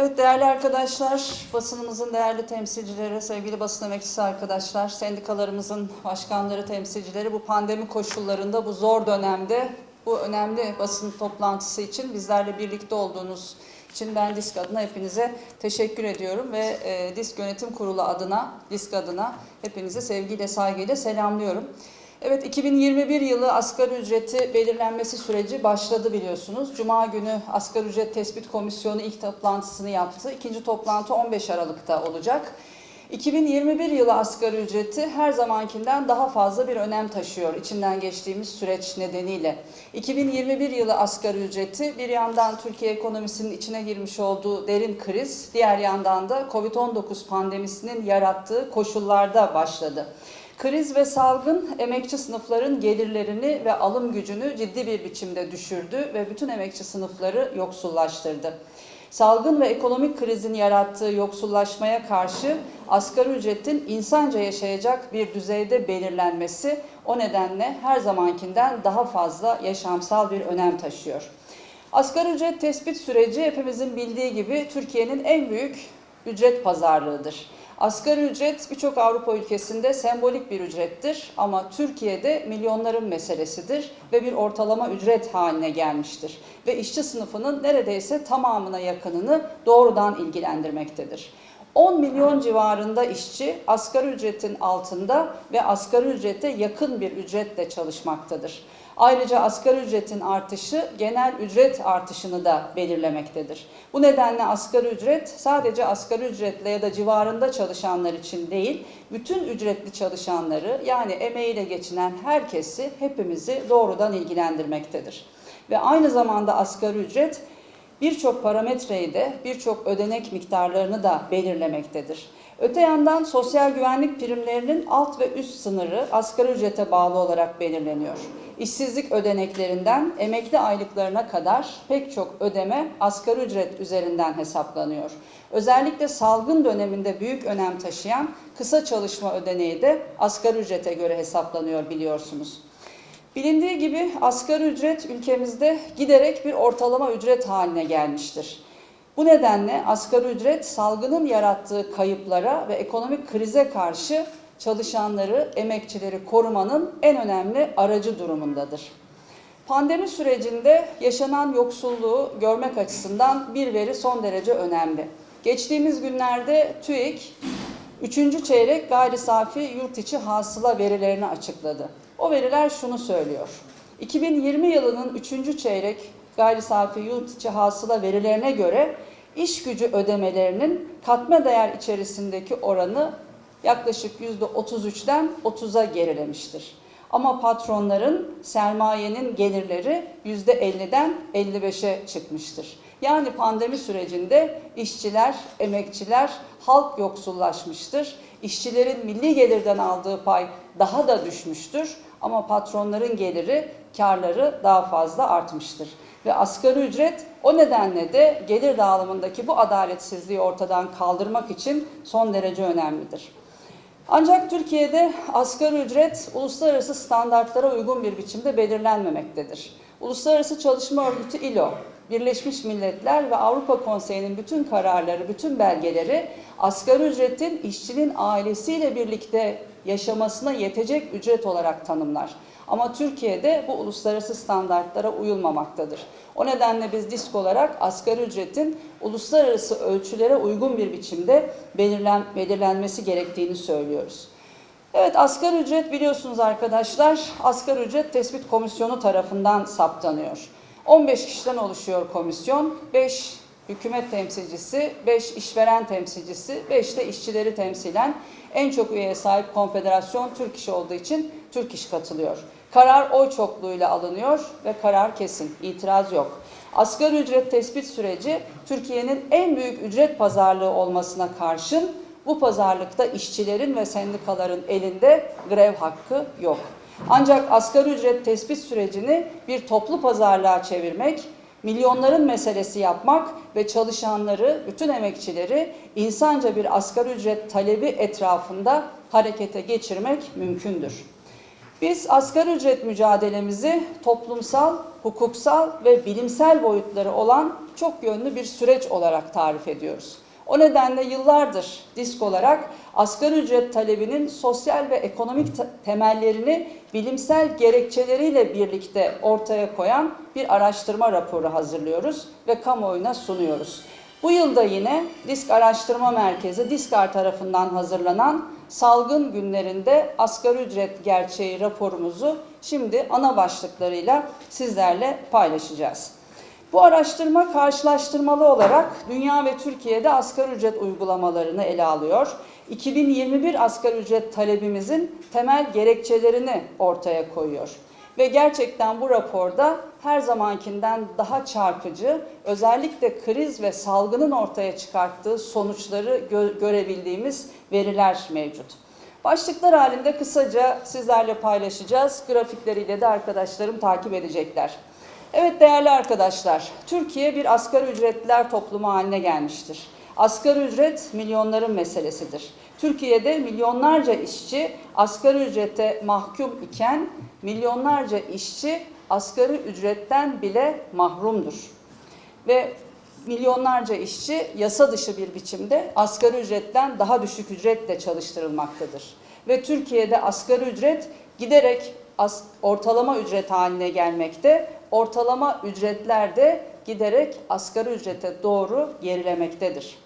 Evet değerli arkadaşlar, basınımızın değerli temsilcileri, sevgili basın emekçisi arkadaşlar, sendikalarımızın başkanları, temsilcileri bu pandemi koşullarında, bu zor dönemde, bu önemli basın toplantısı için bizlerle birlikte olduğunuz için ben DİSK adına hepinize teşekkür ediyorum ve e, DİSK Yönetim Kurulu adına, DİSK adına hepinizi sevgiyle, saygıyla selamlıyorum. Evet 2021 yılı asgari ücreti belirlenmesi süreci başladı biliyorsunuz. Cuma günü asgari ücret tespit komisyonu ilk toplantısını yaptı. İkinci toplantı 15 Aralık'ta olacak. 2021 yılı asgari ücreti her zamankinden daha fazla bir önem taşıyor içinden geçtiğimiz süreç nedeniyle. 2021 yılı asgari ücreti bir yandan Türkiye ekonomisinin içine girmiş olduğu derin kriz, diğer yandan da Covid-19 pandemisinin yarattığı koşullarda başladı. Kriz ve salgın emekçi sınıfların gelirlerini ve alım gücünü ciddi bir biçimde düşürdü ve bütün emekçi sınıfları yoksullaştırdı. Salgın ve ekonomik krizin yarattığı yoksullaşmaya karşı asgari ücretin insanca yaşayacak bir düzeyde belirlenmesi o nedenle her zamankinden daha fazla yaşamsal bir önem taşıyor. Asgari ücret tespit süreci hepimizin bildiği gibi Türkiye'nin en büyük ücret pazarlığıdır. Asgari ücret birçok Avrupa ülkesinde sembolik bir ücrettir ama Türkiye'de milyonların meselesidir ve bir ortalama ücret haline gelmiştir. Ve işçi sınıfının neredeyse tamamına yakınını doğrudan ilgilendirmektedir. 10 milyon civarında işçi asgari ücretin altında ve asgari ücrete yakın bir ücretle çalışmaktadır. Ayrıca asgari ücretin artışı genel ücret artışını da belirlemektedir. Bu nedenle asgari ücret sadece asgari ücretle ya da civarında çalışanlar için değil, bütün ücretli çalışanları yani emeğiyle geçinen herkesi hepimizi doğrudan ilgilendirmektedir. Ve aynı zamanda asgari ücret birçok parametreyi de birçok ödenek miktarlarını da belirlemektedir. Öte yandan sosyal güvenlik primlerinin alt ve üst sınırı asgari ücrete bağlı olarak belirleniyor. İşsizlik ödeneklerinden emekli aylıklarına kadar pek çok ödeme asgari ücret üzerinden hesaplanıyor. Özellikle salgın döneminde büyük önem taşıyan kısa çalışma ödeneği de asgari ücrete göre hesaplanıyor biliyorsunuz. Bilindiği gibi asgari ücret ülkemizde giderek bir ortalama ücret haline gelmiştir. Bu nedenle asgari ücret salgının yarattığı kayıplara ve ekonomik krize karşı çalışanları, emekçileri korumanın en önemli aracı durumundadır. Pandemi sürecinde yaşanan yoksulluğu görmek açısından bir veri son derece önemli. Geçtiğimiz günlerde TÜİK 3. çeyrek gayri safi yurt içi hasıla verilerini açıkladı. O veriler şunu söylüyor. 2020 yılının 3. çeyrek gayri safi yurt içi hasıla verilerine göre iş gücü ödemelerinin katma değer içerisindeki oranı yaklaşık %33'den 30'a gerilemiştir. Ama patronların sermayenin gelirleri %50'den 55'e çıkmıştır. Yani pandemi sürecinde işçiler, emekçiler, halk yoksullaşmıştır. İşçilerin milli gelirden aldığı pay daha da düşmüştür ama patronların geliri, karları daha fazla artmıştır. Ve asgari ücret o nedenle de gelir dağılımındaki bu adaletsizliği ortadan kaldırmak için son derece önemlidir. Ancak Türkiye'de asgari ücret uluslararası standartlara uygun bir biçimde belirlenmemektedir. Uluslararası Çalışma Örgütü ILO, Birleşmiş Milletler ve Avrupa Konseyi'nin bütün kararları, bütün belgeleri asgari ücretin işçinin ailesiyle birlikte yaşamasına yetecek ücret olarak tanımlar. Ama Türkiye'de bu uluslararası standartlara uyulmamaktadır. O nedenle biz disk olarak asgari ücretin uluslararası ölçülere uygun bir biçimde belirlen, belirlenmesi gerektiğini söylüyoruz. Evet asgari ücret biliyorsunuz arkadaşlar asgari ücret tespit komisyonu tarafından saptanıyor. 15 kişiden oluşuyor komisyon. 5 hükümet temsilcisi, 5 işveren temsilcisi, 5 de işçileri temsilen en çok üyeye sahip konfederasyon Türk İş olduğu için Türk İş katılıyor. Karar oy çokluğuyla alınıyor ve karar kesin, itiraz yok. Asgari ücret tespit süreci Türkiye'nin en büyük ücret pazarlığı olmasına karşın bu pazarlıkta işçilerin ve sendikaların elinde grev hakkı yok. Ancak asgari ücret tespit sürecini bir toplu pazarlığa çevirmek, milyonların meselesi yapmak ve çalışanları, bütün emekçileri insanca bir asgari ücret talebi etrafında harekete geçirmek mümkündür. Biz asgari ücret mücadelemizi toplumsal, hukuksal ve bilimsel boyutları olan çok yönlü bir süreç olarak tarif ediyoruz. O nedenle yıllardır disk olarak asgari ücret talebinin sosyal ve ekonomik te- temellerini bilimsel gerekçeleriyle birlikte ortaya koyan bir araştırma raporu hazırlıyoruz ve kamuoyuna sunuyoruz. Bu yılda yine Disk Araştırma Merkezi Diskar tarafından hazırlanan salgın günlerinde asgari ücret gerçeği raporumuzu şimdi ana başlıklarıyla sizlerle paylaşacağız. Bu araştırma karşılaştırmalı olarak dünya ve Türkiye'de asgari ücret uygulamalarını ele alıyor. 2021 asgari ücret talebimizin temel gerekçelerini ortaya koyuyor. Ve gerçekten bu raporda her zamankinden daha çarpıcı, özellikle kriz ve salgının ortaya çıkarttığı sonuçları gö- görebildiğimiz veriler mevcut. Başlıklar halinde kısaca sizlerle paylaşacağız. Grafikleriyle de arkadaşlarım takip edecekler. Evet değerli arkadaşlar, Türkiye bir asgari ücretliler toplumu haline gelmiştir. Asgari ücret milyonların meselesidir. Türkiye'de milyonlarca işçi asgari ücrete mahkum iken milyonlarca işçi asgari ücretten bile mahrumdur. Ve milyonlarca işçi yasa dışı bir biçimde asgari ücretten daha düşük ücretle çalıştırılmaktadır. Ve Türkiye'de asgari ücret giderek as- ortalama ücret haline gelmekte, ortalama ücretler de giderek asgari ücrete doğru gerilemektedir.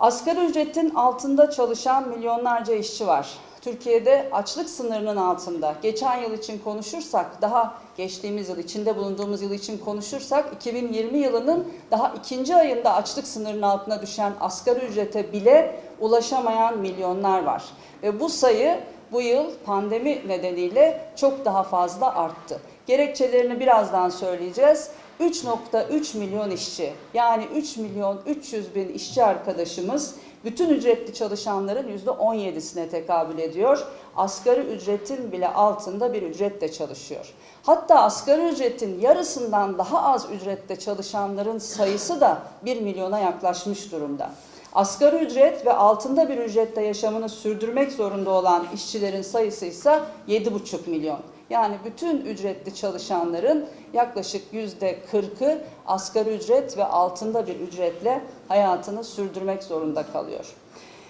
Asgari ücretin altında çalışan milyonlarca işçi var. Türkiye'de açlık sınırının altında. Geçen yıl için konuşursak, daha geçtiğimiz yıl, içinde bulunduğumuz yıl için konuşursak, 2020 yılının daha ikinci ayında açlık sınırının altına düşen asgari ücrete bile ulaşamayan milyonlar var. Ve bu sayı bu yıl pandemi nedeniyle çok daha fazla arttı. Gerekçelerini birazdan söyleyeceğiz. 3.3 milyon işçi yani 3 milyon 300 bin işçi arkadaşımız bütün ücretli çalışanların %17'sine tekabül ediyor. Asgari ücretin bile altında bir ücretle çalışıyor. Hatta asgari ücretin yarısından daha az ücrette çalışanların sayısı da 1 milyona yaklaşmış durumda. Asgari ücret ve altında bir ücrette yaşamını sürdürmek zorunda olan işçilerin sayısı ise 7,5 milyon. Yani bütün ücretli çalışanların yaklaşık yüzde 40'ı asgari ücret ve altında bir ücretle hayatını sürdürmek zorunda kalıyor.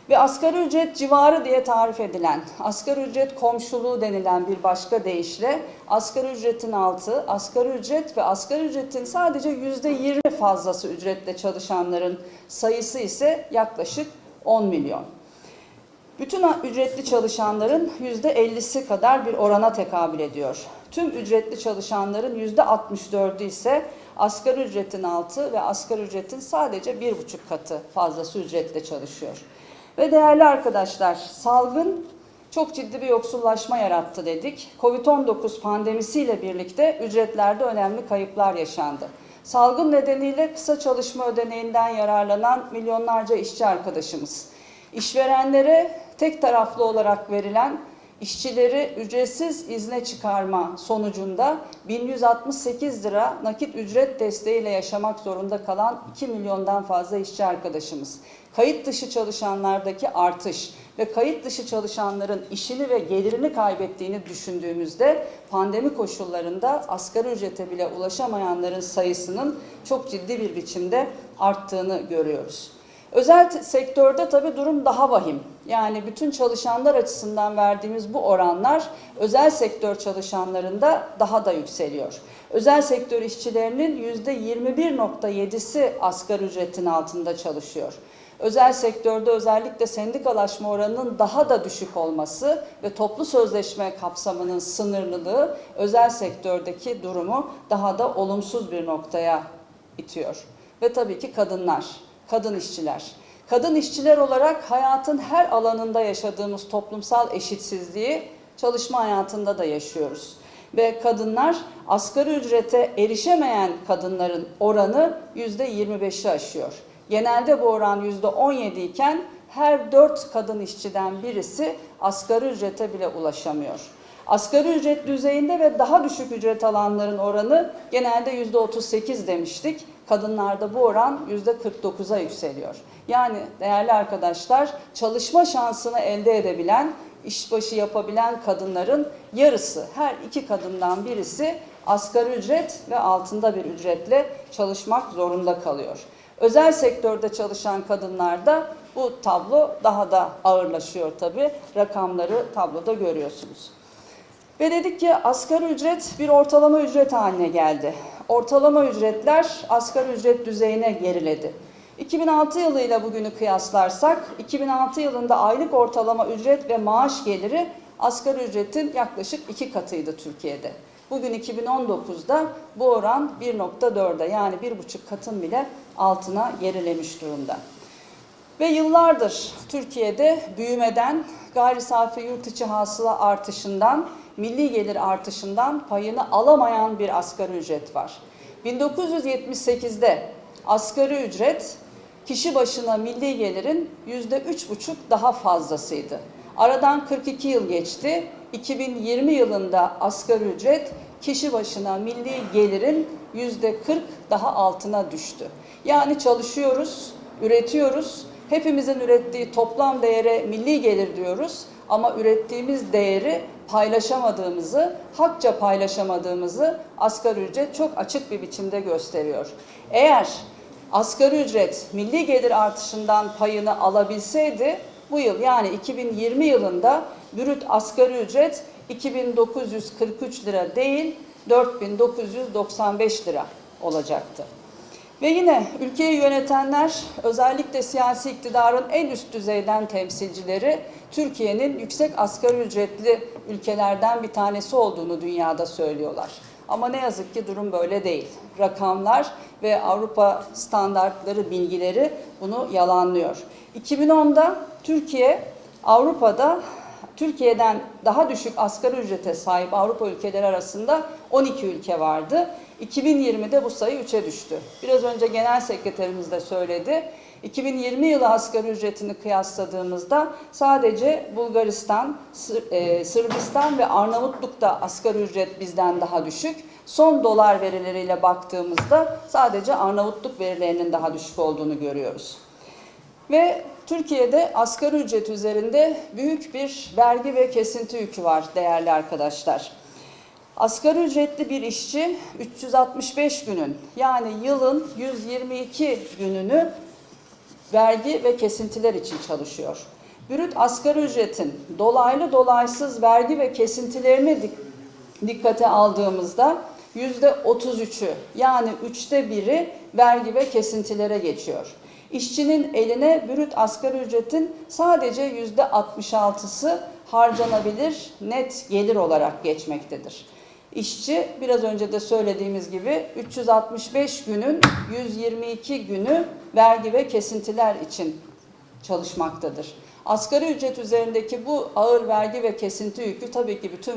Ve asgari ücret civarı diye tarif edilen, asgari ücret komşuluğu denilen bir başka deyişle asgari ücretin altı, asgari ücret ve asgari ücretin sadece yüzde 20 fazlası ücretle çalışanların sayısı ise yaklaşık 10 milyon. Bütün ücretli çalışanların %50'si kadar bir orana tekabül ediyor. Tüm ücretli çalışanların %64'ü ise asgari ücretin altı ve asgari ücretin sadece bir buçuk katı fazlası ücretle çalışıyor. Ve değerli arkadaşlar, salgın çok ciddi bir yoksullaşma yarattı dedik. Covid-19 pandemisiyle birlikte ücretlerde önemli kayıplar yaşandı. Salgın nedeniyle kısa çalışma ödeneğinden yararlanan milyonlarca işçi arkadaşımız, işverenlere tek taraflı olarak verilen işçileri ücretsiz izne çıkarma sonucunda 1168 lira nakit ücret desteğiyle yaşamak zorunda kalan 2 milyondan fazla işçi arkadaşımız. Kayıt dışı çalışanlardaki artış ve kayıt dışı çalışanların işini ve gelirini kaybettiğini düşündüğümüzde pandemi koşullarında asgari ücrete bile ulaşamayanların sayısının çok ciddi bir biçimde arttığını görüyoruz. Özel sektörde tabii durum daha vahim. Yani bütün çalışanlar açısından verdiğimiz bu oranlar özel sektör çalışanlarında daha da yükseliyor. Özel sektör işçilerinin %21.7'si asgari ücretin altında çalışıyor. Özel sektörde özellikle sendikalaşma oranının daha da düşük olması ve toplu sözleşme kapsamının sınırlılığı özel sektördeki durumu daha da olumsuz bir noktaya itiyor. Ve tabii ki kadınlar kadın işçiler. Kadın işçiler olarak hayatın her alanında yaşadığımız toplumsal eşitsizliği çalışma hayatında da yaşıyoruz. Ve kadınlar asgari ücrete erişemeyen kadınların oranı %25'i aşıyor. Genelde bu oran %17 iken her 4 kadın işçiden birisi asgari ücrete bile ulaşamıyor. Asgari ücret düzeyinde ve daha düşük ücret alanların oranı genelde %38 demiştik. Kadınlarda bu oran %49'a yükseliyor. Yani değerli arkadaşlar çalışma şansını elde edebilen, işbaşı yapabilen kadınların yarısı, her iki kadından birisi asgari ücret ve altında bir ücretle çalışmak zorunda kalıyor. Özel sektörde çalışan kadınlarda bu tablo daha da ağırlaşıyor tabii. Rakamları tabloda görüyorsunuz. Ve dedik ki asgari ücret bir ortalama ücret haline geldi. Ortalama ücretler asgari ücret düzeyine geriledi. 2006 yılıyla bugünü kıyaslarsak 2006 yılında aylık ortalama ücret ve maaş geliri asgari ücretin yaklaşık iki katıydı Türkiye'de. Bugün 2019'da bu oran 1.4'e yani bir buçuk katın bile altına gerilemiş durumda. Ve yıllardır Türkiye'de büyümeden, gayri safi yurt içi hasıla artışından, milli gelir artışından payını alamayan bir asgari ücret var. 1978'de asgari ücret kişi başına milli gelirin yüzde üç buçuk daha fazlasıydı. Aradan 42 yıl geçti. 2020 yılında asgari ücret kişi başına milli gelirin yüzde 40 daha altına düştü. Yani çalışıyoruz, üretiyoruz. Hepimizin ürettiği toplam değere milli gelir diyoruz ama ürettiğimiz değeri paylaşamadığımızı, hakça paylaşamadığımızı asgari ücret çok açık bir biçimde gösteriyor. Eğer asgari ücret milli gelir artışından payını alabilseydi bu yıl yani 2020 yılında brüt asgari ücret 2943 lira değil 4995 lira olacaktı. Ve yine ülkeyi yönetenler özellikle siyasi iktidarın en üst düzeyden temsilcileri Türkiye'nin yüksek asgari ücretli ülkelerden bir tanesi olduğunu dünyada söylüyorlar. Ama ne yazık ki durum böyle değil. Rakamlar ve Avrupa standartları bilgileri bunu yalanlıyor. 2010'da Türkiye Avrupa'da Türkiye'den daha düşük asgari ücrete sahip Avrupa ülkeleri arasında 12 ülke vardı. 2020'de bu sayı 3'e düştü. Biraz önce genel sekreterimiz de söyledi. 2020 yılı asgari ücretini kıyasladığımızda sadece Bulgaristan, e, Sırbistan ve Arnavutluk'ta asgari ücret bizden daha düşük. Son dolar verileriyle baktığımızda sadece Arnavutluk verilerinin daha düşük olduğunu görüyoruz. Ve Türkiye'de asgari ücret üzerinde büyük bir vergi ve kesinti yükü var değerli arkadaşlar. Asgari ücretli bir işçi 365 günün yani yılın 122 gününü vergi ve kesintiler için çalışıyor. Brüt asgari ücretin dolaylı dolaysız vergi ve kesintilerini dikkate aldığımızda yüzde 33'ü yani üçte biri vergi ve kesintilere geçiyor. İşçinin eline brüt asgari ücretin sadece yüzde 66'sı harcanabilir net gelir olarak geçmektedir. İşçi biraz önce de söylediğimiz gibi 365 günün 122 günü vergi ve kesintiler için çalışmaktadır. Asgari ücret üzerindeki bu ağır vergi ve kesinti yükü tabii ki bütün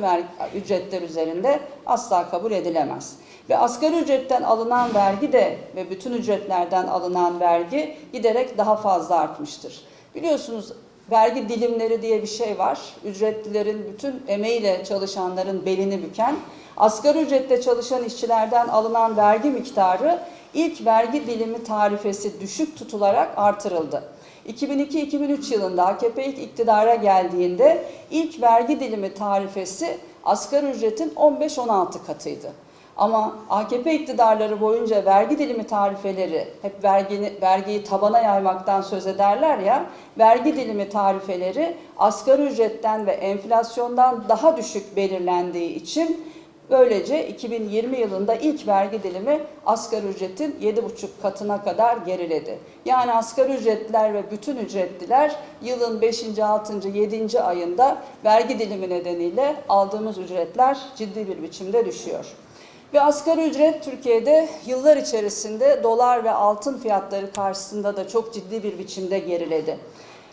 ücretler üzerinde asla kabul edilemez. Ve asgari ücretten alınan vergi de ve bütün ücretlerden alınan vergi giderek daha fazla artmıştır. Biliyorsunuz vergi dilimleri diye bir şey var. Ücretlilerin bütün emeğiyle çalışanların belini büken, asgari ücrette çalışan işçilerden alınan vergi miktarı ilk vergi dilimi tarifesi düşük tutularak artırıldı. 2002-2003 yılında AKP ilk iktidara geldiğinde ilk vergi dilimi tarifesi asgari ücretin 15-16 katıydı. Ama AKP iktidarları boyunca vergi dilimi tarifeleri hep vergini, vergiyi tabana yaymaktan söz ederler ya, vergi dilimi tarifeleri asgari ücretten ve enflasyondan daha düşük belirlendiği için Böylece 2020 yılında ilk vergi dilimi asgari ücretin 7,5 katına kadar geriledi. Yani asgari ücretliler ve bütün ücretliler yılın 5. 6. 7. ayında vergi dilimi nedeniyle aldığımız ücretler ciddi bir biçimde düşüyor. Ve asgari ücret Türkiye'de yıllar içerisinde dolar ve altın fiyatları karşısında da çok ciddi bir biçimde geriledi.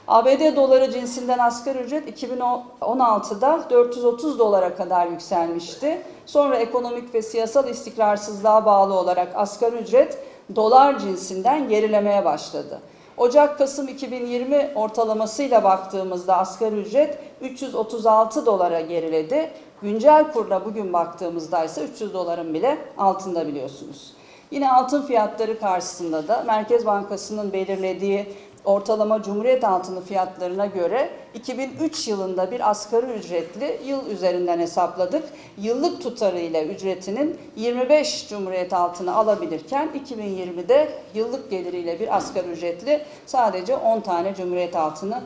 ABD doları cinsinden asgari ücret 2016'da 430 dolara kadar yükselmişti. Sonra ekonomik ve siyasal istikrarsızlığa bağlı olarak asgari ücret dolar cinsinden gerilemeye başladı. Ocak-Kasım 2020 ortalamasıyla baktığımızda asgari ücret 336 dolara geriledi. Güncel kurla bugün baktığımızda ise 300 doların bile altında biliyorsunuz. Yine altın fiyatları karşısında da Merkez Bankası'nın belirlediği ortalama Cumhuriyet altını fiyatlarına göre 2003 yılında bir asgari ücretli yıl üzerinden hesapladık. Yıllık tutarıyla ücretinin 25 Cumhuriyet altını alabilirken 2020'de yıllık geliriyle bir asgari ücretli sadece 10 tane Cumhuriyet altını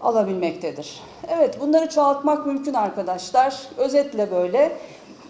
alabilmektedir. Evet bunları çoğaltmak mümkün arkadaşlar. Özetle böyle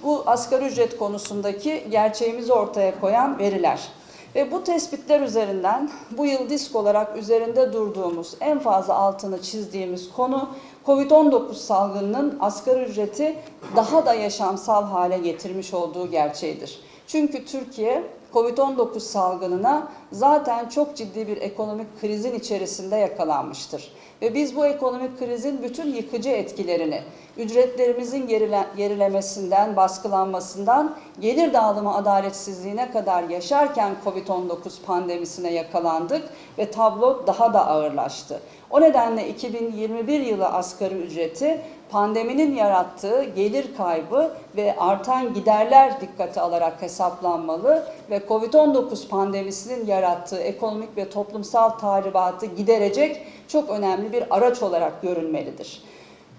bu asgari ücret konusundaki gerçeğimizi ortaya koyan veriler. Ve bu tespitler üzerinden bu yıl disk olarak üzerinde durduğumuz en fazla altını çizdiğimiz konu COVID-19 salgınının asgari ücreti daha da yaşamsal hale getirmiş olduğu gerçeğidir. Çünkü Türkiye COVID-19 salgınına zaten çok ciddi bir ekonomik krizin içerisinde yakalanmıştır. Ve biz bu ekonomik krizin bütün yıkıcı etkilerini, ücretlerimizin gerile, gerilemesinden, baskılanmasından, gelir dağılımı adaletsizliğine kadar yaşarken COVID-19 pandemisine yakalandık ve tablo daha da ağırlaştı. O nedenle 2021 yılı asgari ücreti pandeminin yarattığı gelir kaybı ve artan giderler dikkate alarak hesaplanmalı ve COVID-19 pandemisinin yarattığı ekonomik ve toplumsal tahribatı giderecek çok önemli bir araç olarak görülmelidir.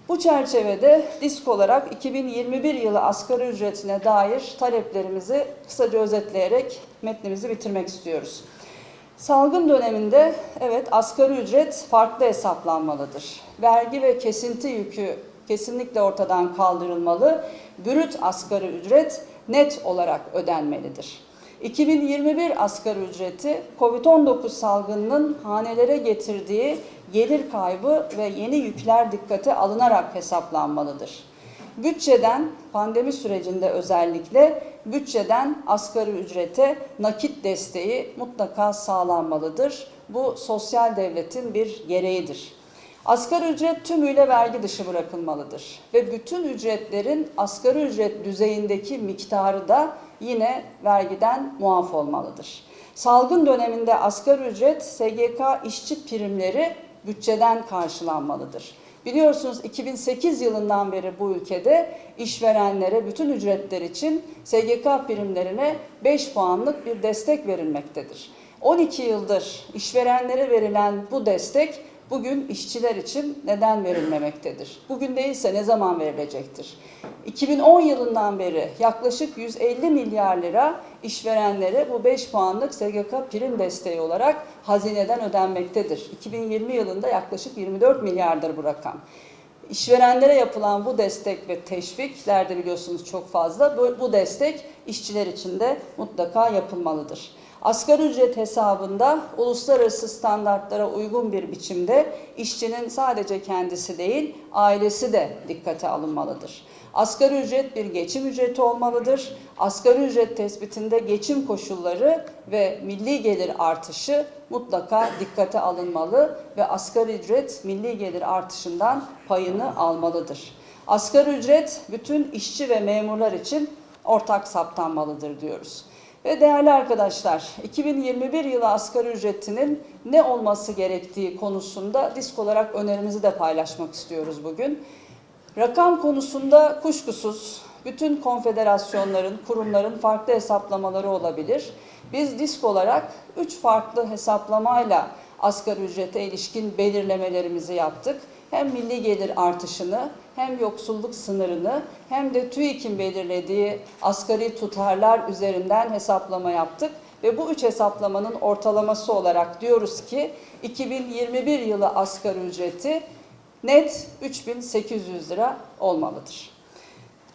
Bu çerçevede disk olarak 2021 yılı asgari ücretine dair taleplerimizi kısaca özetleyerek metnimizi bitirmek istiyoruz. Salgın döneminde evet asgari ücret farklı hesaplanmalıdır. Vergi ve kesinti yükü kesinlikle ortadan kaldırılmalı. Brüt asgari ücret net olarak ödenmelidir. 2021 asgari ücreti COVID-19 salgınının hanelere getirdiği gelir kaybı ve yeni yükler dikkate alınarak hesaplanmalıdır. Bütçeden pandemi sürecinde özellikle bütçeden asgari ücrete nakit desteği mutlaka sağlanmalıdır. Bu sosyal devletin bir gereğidir. Asgari ücret tümüyle vergi dışı bırakılmalıdır ve bütün ücretlerin asgari ücret düzeyindeki miktarı da yine vergiden muaf olmalıdır. Salgın döneminde asgari ücret SGK işçi primleri bütçeden karşılanmalıdır. Biliyorsunuz 2008 yılından beri bu ülkede işverenlere bütün ücretler için SGK primlerine 5 puanlık bir destek verilmektedir. 12 yıldır işverenlere verilen bu destek bugün işçiler için neden verilmemektedir? Bugün değilse ne zaman verilecektir? 2010 yılından beri yaklaşık 150 milyar lira işverenlere bu 5 puanlık SGK prim desteği olarak hazineden ödenmektedir. 2020 yılında yaklaşık 24 milyardır bu rakam. İşverenlere yapılan bu destek ve teşvikler de biliyorsunuz çok fazla. Bu destek işçiler için de mutlaka yapılmalıdır. Asgari ücret hesabında uluslararası standartlara uygun bir biçimde işçinin sadece kendisi değil, ailesi de dikkate alınmalıdır. Asgari ücret bir geçim ücreti olmalıdır. Asgari ücret tespitinde geçim koşulları ve milli gelir artışı mutlaka dikkate alınmalı ve asgari ücret milli gelir artışından payını almalıdır. Asgari ücret bütün işçi ve memurlar için ortak saptanmalıdır diyoruz. Ve değerli arkadaşlar, 2021 yılı asgari ücretinin ne olması gerektiği konusunda disk olarak önerimizi de paylaşmak istiyoruz bugün. Rakam konusunda kuşkusuz bütün konfederasyonların, kurumların farklı hesaplamaları olabilir. Biz disk olarak üç farklı hesaplamayla asgari ücrete ilişkin belirlemelerimizi yaptık. Hem milli gelir artışını, hem yoksulluk sınırını, hem de TÜİK'in belirlediği asgari tutarlar üzerinden hesaplama yaptık. Ve bu üç hesaplamanın ortalaması olarak diyoruz ki 2021 yılı asgari ücreti net 3800 lira olmalıdır.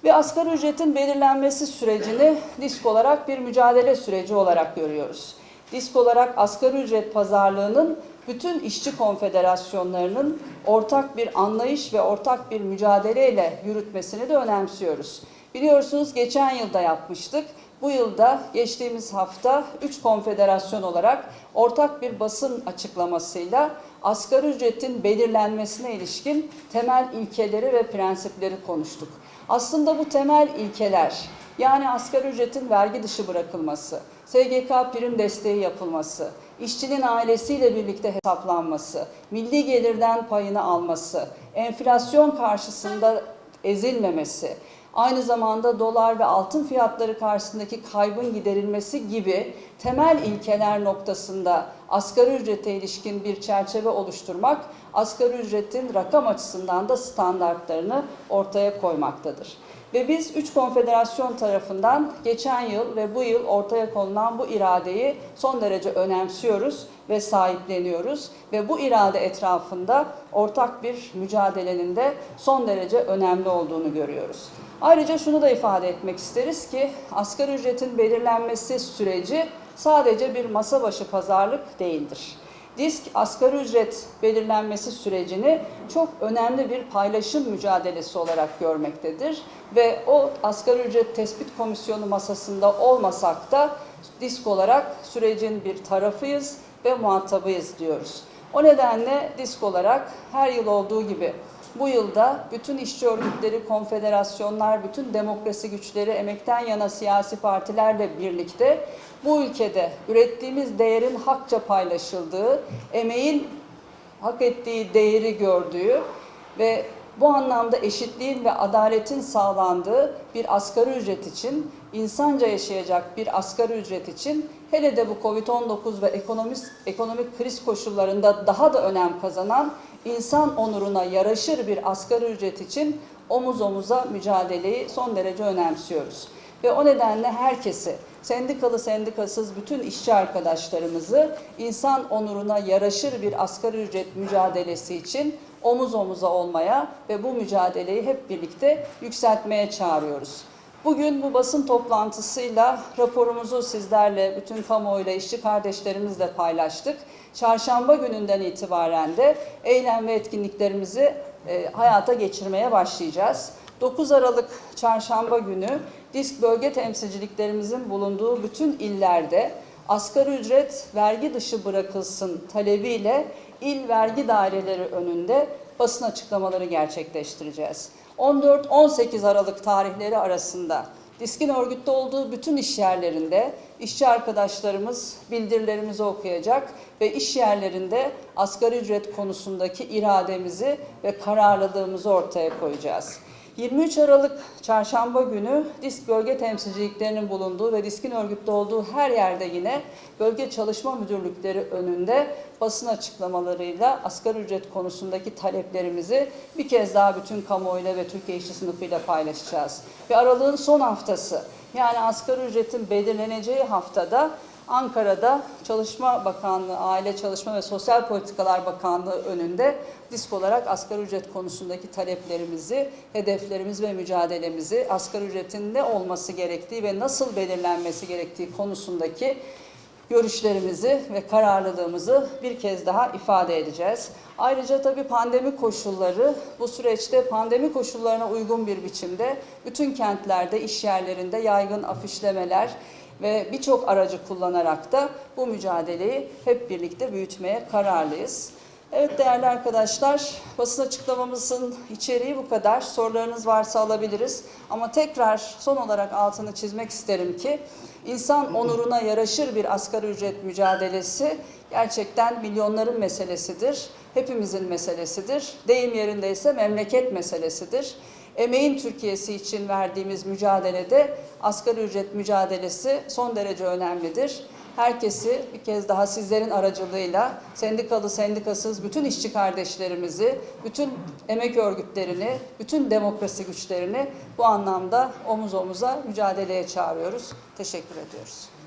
Ve asgari ücretin belirlenmesi sürecini disk olarak bir mücadele süreci olarak görüyoruz. Disk olarak asgari ücret pazarlığının bütün işçi konfederasyonlarının ortak bir anlayış ve ortak bir mücadeleyle yürütmesini de önemsiyoruz. Biliyorsunuz geçen yılda yapmıştık. Bu yılda geçtiğimiz hafta 3 konfederasyon olarak ortak bir basın açıklamasıyla asgari ücretin belirlenmesine ilişkin temel ilkeleri ve prensipleri konuştuk. Aslında bu temel ilkeler yani asgari ücretin vergi dışı bırakılması, SGK prim desteği yapılması, işçinin ailesiyle birlikte hesaplanması, milli gelirden payını alması, enflasyon karşısında ezilmemesi, aynı zamanda dolar ve altın fiyatları karşısındaki kaybın giderilmesi gibi temel ilkeler noktasında asgari ücrete ilişkin bir çerçeve oluşturmak, asgari ücretin rakam açısından da standartlarını ortaya koymaktadır. Ve biz üç konfederasyon tarafından geçen yıl ve bu yıl ortaya konulan bu iradeyi son derece önemsiyoruz ve sahipleniyoruz. Ve bu irade etrafında ortak bir mücadelenin de son derece önemli olduğunu görüyoruz. Ayrıca şunu da ifade etmek isteriz ki asgari ücretin belirlenmesi süreci sadece bir masa başı pazarlık değildir. Disk asgari ücret belirlenmesi sürecini çok önemli bir paylaşım mücadelesi olarak görmektedir ve o asgari ücret tespit komisyonu masasında olmasak da disk olarak sürecin bir tarafıyız ve muhatabıyız diyoruz. O nedenle disk olarak her yıl olduğu gibi bu yılda bütün işçi örgütleri, konfederasyonlar, bütün demokrasi güçleri, emekten yana siyasi partilerle birlikte bu ülkede ürettiğimiz değerin hakça paylaşıldığı, emeğin hak ettiği değeri gördüğü ve bu anlamda eşitliğin ve adaletin sağlandığı bir asgari ücret için, insanca yaşayacak bir asgari ücret için hele de bu Covid-19 ve ekonomik, ekonomik kriz koşullarında daha da önem kazanan insan onuruna yaraşır bir asgari ücret için omuz omuza mücadeleyi son derece önemsiyoruz. Ve o nedenle herkesi, sendikalı sendikasız bütün işçi arkadaşlarımızı insan onuruna yaraşır bir asgari ücret mücadelesi için omuz omuza olmaya ve bu mücadeleyi hep birlikte yükseltmeye çağırıyoruz. Bugün bu basın toplantısıyla raporumuzu sizlerle, bütün kamuoyuyla, işçi kardeşlerimizle paylaştık. Çarşamba gününden itibaren de eylem ve etkinliklerimizi e, hayata geçirmeye başlayacağız. 9 Aralık Çarşamba günü disk bölge temsilciliklerimizin bulunduğu bütün illerde asgari ücret vergi dışı bırakılsın talebiyle il vergi daireleri önünde basın açıklamaları gerçekleştireceğiz. 14-18 Aralık tarihleri arasında diskin örgütte olduğu bütün iş yerlerinde işçi arkadaşlarımız bildirilerimizi okuyacak ve iş yerlerinde asgari ücret konusundaki irademizi ve kararlılığımızı ortaya koyacağız. 23 Aralık Çarşamba günü disk bölge temsilciliklerinin bulunduğu ve diskin örgütte olduğu her yerde yine bölge çalışma müdürlükleri önünde basın açıklamalarıyla asgari ücret konusundaki taleplerimizi bir kez daha bütün kamuoyuyla ve Türkiye işçi sınıfıyla paylaşacağız. Ve aralığın son haftası yani asgari ücretin belirleneceği haftada Ankara'da Çalışma Bakanlığı, Aile Çalışma ve Sosyal Politikalar Bakanlığı önünde disk olarak asgari ücret konusundaki taleplerimizi, hedeflerimiz ve mücadelemizi, asgari ücretin ne olması gerektiği ve nasıl belirlenmesi gerektiği konusundaki görüşlerimizi ve kararlılığımızı bir kez daha ifade edeceğiz. Ayrıca tabii pandemi koşulları bu süreçte pandemi koşullarına uygun bir biçimde bütün kentlerde, iş yerlerinde yaygın afişlemeler, ve birçok aracı kullanarak da bu mücadeleyi hep birlikte büyütmeye kararlıyız. Evet değerli arkadaşlar, basın açıklamamızın içeriği bu kadar. Sorularınız varsa alabiliriz. Ama tekrar son olarak altını çizmek isterim ki insan onuruna yaraşır bir asgari ücret mücadelesi gerçekten milyonların meselesidir. Hepimizin meselesidir. Deyim yerindeyse memleket meselesidir. Emeğin Türkiye'si için verdiğimiz mücadelede asgari ücret mücadelesi son derece önemlidir. Herkesi bir kez daha sizlerin aracılığıyla sendikalı sendikasız bütün işçi kardeşlerimizi, bütün emek örgütlerini, bütün demokrasi güçlerini bu anlamda omuz omuza mücadeleye çağırıyoruz. Teşekkür ediyoruz.